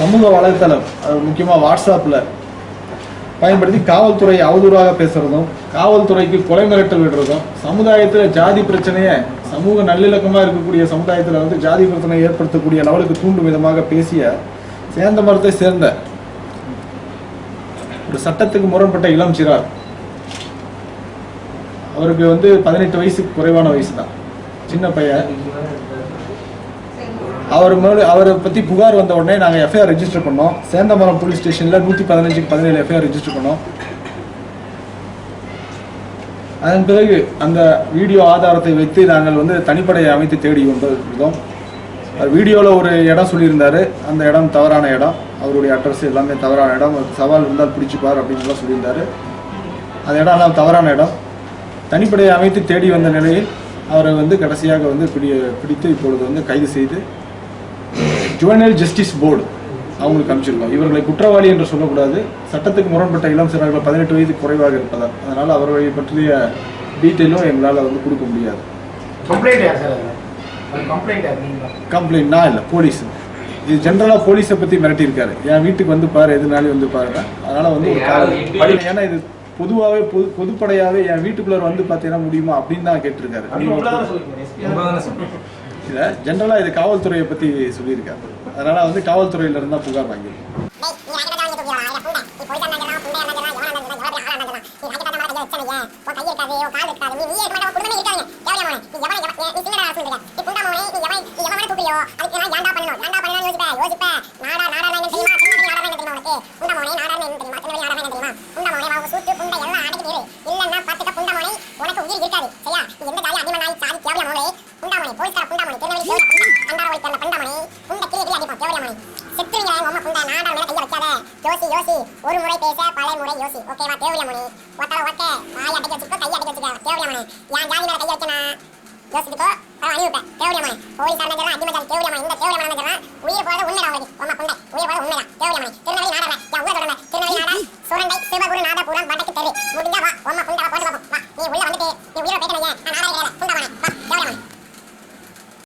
சமூக வலைத்தளம் அது முக்கியமாக வாட்ஸ்அப்பில் பயன்படுத்தி காவல்துறை அவதூறாக பேசுறதும் காவல்துறைக்கு கொலை மிரட்டல் விடுறதும் சமுதாயத்தில் ஜாதி பிரச்சனையை சமூக நல்லிணக்கமாக இருக்கக்கூடிய சமுதாயத்தில் வந்து ஜாதி பிரச்சனையை ஏற்படுத்தக்கூடிய லெவலுக்கு தூண்டும் விதமாக பேசிய சேர்ந்த மரத்தை சேர்ந்த ஒரு சட்டத்துக்கு முரண்பட்ட இளம் சிறார். அவருக்கு வந்து பதினெட்டு வயசுக்கு குறைவான வயசு தான் சின்ன பையன். அவர் மேலே அவரை பற்றி புகார் வந்த உடனே நாங்கள் எஃப்ஐஆர் ரெஜிஸ்டர் பண்ணோம். சேந்தமரம் போலீஸ் ஸ்டேஷனில் நூற்றி பதினஞ்சுக்கு பதினேழு எஃப்ஐஆர் ரெஜிஸ்டர் பண்ணோம். அதன் பிறகு அந்த வீடியோ ஆதாரத்தை வைத்து நாங்கள் வந்து தனிப்படையை அமைத்து தேடி கொண்டிருந்தோம் வீடியோவில் ஒரு இடம் சொல்லியிருந்தார். அந்த இடம் தவறான இடம். அவருடைய அட்ரஸ் எல்லாமே தவறான இடம். சவால் இருந்தால் பிடிச்சிப்பார் அப்படின்லாம் சொல்லியிருந்தார். அந்த இடம் எல்லாம் தவறான இடம். தனிப்படையை அமைத்து தேடி வந்த நிலையில் அவரை வந்து கடைசியாக வந்து பிடி பிடித்து இப்பொழுது வந்து கைது செய்து ஜுவனல் ஜஸ்டிஸ் போர்டு அவங்களுக்கு அமைச்சிருக்கோம் இவர்களை குற்றவாளி என்று சொல்லக்கூடாது. சட்டத்துக்கு முரண்பட்ட இளம் சிறார்கள் பதினெட்டு வயது குறைவாக இருப்பதால் அதனால் அவர்களை பற்றிய டீட்டெயிலும் எங்களால் வந்து கொடுக்க முடியாது. கம்ப்ளைண்ட் யார் சார் அதுல? அது கம்ப்ளைண்ட் யார் நீங்களா? கம்ப்ளைண்ட் நான் இல்லை போலீஸ் இது ஜென்ரலாக போலீஸை பற்றி மிரட்டியிருக்காரு. என் வீட்டுக்கு வந்து பாரு எதுனாலும் வந்து பாருங்க அதனால் வந்து ஒரு காரணம். ஏன்னா இது பொதுவாகவே பொது பொதுப்படையாகவே என் வீட்டுக்குள்ளே வந்து பார்த்தீங்கன்னா முடியுமா அப்படின்னு தான் கேட்டிருக்காரு. இல்லை ஜென்ரலாக இது காவல்துறையை பற்றி சொல்லியிருக்காரு அதனால் வந்து காவல்துறையில இருந்தால் புகார் வாங்கியிருக்கோம் உனக்கு புண்டாமணி போலீஸ்கார புண்டாமணி திருநெல்வேலி கேவில பண்டார ஒளி தெரியல பண்டாமணி புண்ட கிளி கிளி அடிப்பான் கேவில மணி. செத்துவீங்க உங்க அம்மா புண்டா நாடா மேல கைய வைக்காத. யோசி யோசி ஒரு முறை பேச பல முறை யோசி. ஓகேவா தேவில மணி? ஒத்தல ஒத்த வாய் அடைக்க வச்சுக்கோ கைய அடைக்க வச்சுக்கோ தேவில மணி. என் ஜாதி மேல கைய வைக்கனா யோசிச்சுக்கோ சொல்லுங்க திருநெல்வேலி நாடா சுரண்டை சிவகுரு நாதபுரம் வடக்கு தெரு. முடிஞ்சா வா.